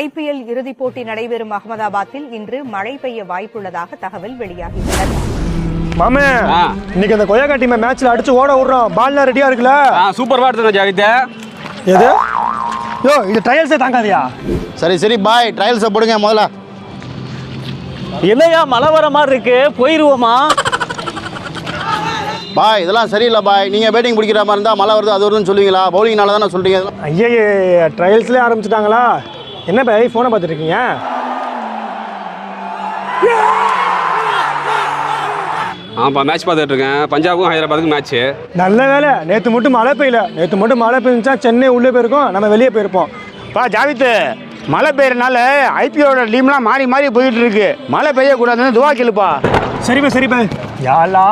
IPL இறுதிப் போட்டி நடைபெறும் அகமதாபாத்தில் இன்று மழை பெய்ய வாய்ப்புள்ளதாக தகவல் வெளியாகியுள்ளது. மாமே. இன்னைக்கு அந்த கொய்யாக்கா டீமை மேட்ச்ல அடிச்சு ஓட விடுறோம். பால்லாம் ரெடியா இருக்குல்ல? ஆ சூப்பர் பாட்டு ஜாவித் எது? யோ இது ட்ரையல்ஸே தாங்காதியா? சரி சரி பாய் ட்ரையல்ஸை போடுங்க முதல்ல. என்னையா மழை வர மாதிரி இருக்கு? போயிருவோமா? பாய் இதெல்லாம் சரியில்லை பாய் நீங்கள் பேட்டிங் பிடிக்கிற மாதிரி இருந்தால் மழை வருது அது வருதுன்னு சொல்லுவீங்களா? பவுலிங்னால தானே சொல்கிறீங்க இதெல்லாம்? ஐயே ட்ரையல்ஸ்லேயே ஆரம்பிச்சிட்டாங்களா? என்ன பை ஃபோனை பார்த்துட்டு இருக்கீங்க ஆமாப்பா மேட்ச் பார்த்துட்டு இருக்கேன் பஞ்சாபும் ஹைதராபாத்துக்கும் மேட்ச்சு நல்ல வேலை. நேற்று மட்டும் மழை பெய்யல. நேற்று மட்டும் மழை பெய்ஞ்சுச்சா சென்னை உள்ளே போயிருக்கோம் நம்ம வெளியே போயிருப்போம். பா ஜாவித்து மழை பெய்யறனால ஐபிஎலோட டீம்லாம் மாறி மாறி போயிட்டு இருக்கு மழை பெய்யக்கூடாதுன்னு துவா கேளுப்பா. சரி பை சரி பை யாலா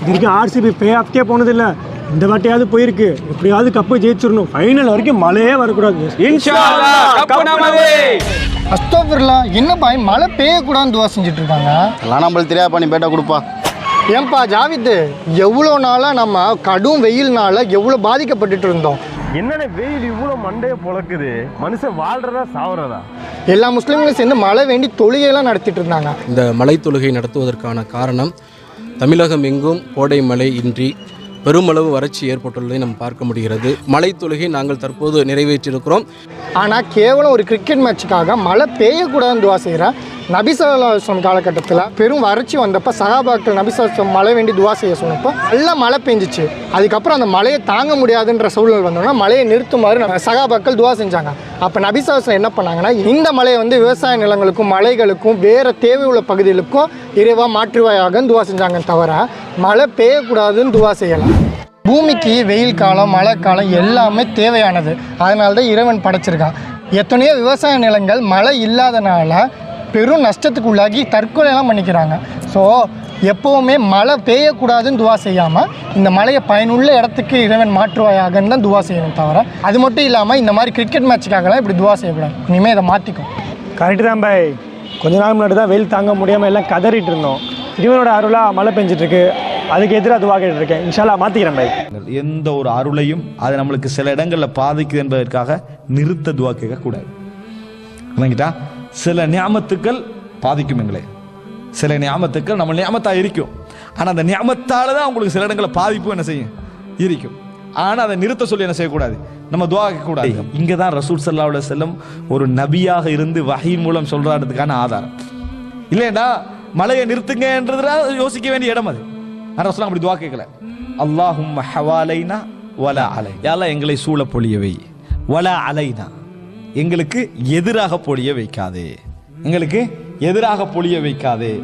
இது வரைக்கும் ஆர்சிபி பே ஆஃப்கே போனது இல்லை இந்த வாட்டியாவது போயிருக்கு. எப்படியாவது கப்பு ஜெயிச்சிடணும். ஃபைனல் வரைக்கும் மழையே வரக்கூடாது. இன்ஷா அல்லாஹ் கப் நமது. அஸ்தோஃபிர்லா என்ன பாய்? மழை பெய்யக்கூடாதுன்னு துவா செஞ்சுட்டு இருக்காங்க எல்லாம் நம்மளுக்கு தெரியாப்பா நீ பேட்டை கொடுப்பா. ஏன்பா ஜாவித் எவ்வளோ நாளாக நம்ம கடும் வெயில்னால எவ்வளோ பாதிக்கப்பட்டுட்டு இருந்தோம். என்னென்ன வெயில் இவ்வளோ மண்டையை பொழக்குது? மனுஷன் வாழ்றதா சாவறதா? எல்லா முஸ்லீம்களும் சேர்ந்து மழை வேண்டி தொழுகையெல்லாம் நடத்திட்டு இருந்தாங்க. இந்த மலை தொழுகை நடத்துவதற்கான காரணம் தமிழகம் எங்கும் கோடை மழை இன்றி பெருமளவு வறட்சி ஏற்பட்டுள்ளதை நாம் பார்க்க முடிகிறது. மழை தொழுகை நாங்கள் தற்போது நிறைவேற்றியிருக்கிறோம் ஆனால் கேவலம் ஒரு கிரிக்கெட் மேட்சுக்காக மழை பெய்யக்கூடாதுன்னு துவா செய்கிறேன் நபிசல்லாஸ்லம் காலகட்டத்தில் பெரும் வறட்சி வந்தப்போ சகாபாக்கள் நபிசல்லாஸ்லம் மழை வேண்டி துவா செய்ய சொன்னப்போ நல்லா மழை பெஞ்சிச்சு. அதுக்கப்புறம் அந்த மழையை தாங்க முடியாதுன்ற சூழல் வந்தோன்னா மழையை நிறுத்துமாறு சகாபாக்கள் துவா செஞ்சாங்க. அப்போ நபிசாசன் என்ன பண்ணாங்கன்னா இந்த மழையை வந்து விவசாய நிலங்களுக்கும் மலைகளுக்கும் வேறு தேவை உள்ள பகுதிகளுக்கும் இறைவா மாற்றுவாயாக துவா செஞ்சாங்க தவிர மழை பெய்யக்கூடாதுன்னு துவா செய்யலாம் பூமிக்கு வெயில் காலம் மழை காலம் எல்லாமே தேவையானது. அதனால தான் இறைவன் படைச்சிருக்கான் எத்தனையோ விவசாய நிலங்கள் மழை இல்லாதனால பெரும் நஷ்டத்துக்கு உள்ளாகி தற்கொலைலாம் பண்ணிக்கிறாங்க. ஸோ எப்போவுமே மழை பெய்யக்கூடாதுன்னு துவா செய்யாமல் இந்த மழையை பயனுள்ள இடத்துக்கு இறைவன் மாற்றுவாயாகன்னு தான் துவா செய்யணும் தவிர அது மட்டும் இல்லாமல் இந்த மாதிரி கிரிக்கெட் மேட்சுக்காகலாம் இப்படி துவா செய்யக்கூடாது. இனிமேல் இதை மாற்றிக்கும் கரெக்டு தான் பாய். கொஞ்ச நாள் முன்னாடி தான் வெயில் தாங்க முடியாமல் எல்லாம் கதறிட்டு இருந்தோம். இறைவனோட அருளாக மழை பெஞ்சிட்டு இருக்கு அதுக்கு எதிராக அதுவாக கேட்டு இருக்கேன் இன்ஷால்லா மாற்றிக்கிறேன் பாய். எந்த ஒரு அருளையும் அது நம்மளுக்கு சில இடங்களில் பாதிக்குது என்பதற்காக நிறுத்த துவா கேட்கக்கூடாது. விளங்கிட்டா? சில ஞாபத்துக்கள் பாதிக்கும் எங்களை. சில ஞாபத்துக்கள் நம்ம ஞாபத்தாக இருக்கும் ஆனால் அந்த ஞாபத்தால் தான் உங்களுக்கு சில இடங்களில் பாதிப்பும் என்ன செய்யும்? இருக்கும் ஆனால் அதை நிறுத்த சொல்லி என்ன செய்யக்கூடாது? நம்ம துவா கூடாது இங்கே தான் ரசூல் சல்லாவுல செல்லம் ஒரு நபியாக இருந்து வகை மூலம் சொல்றாதுக்கான ஆதாரம். இல்லைடா மழையை நிறுத்துங்கன்றதுல யோசிக்க வேண்டிய இடம் அது. ஆனால் ரசூல் அப்படி துவா கேட்கல. அல்லாஹும் ஹவாலைனா வலா அலை. யாரெல்லாம் எங்களை சூழ பொழியவை வலா அலைனா எங்களுக்கு எதிராக பொழிய வைக்காதே. எங்களுக்கு எதிராக பொழிய வைக்காதே.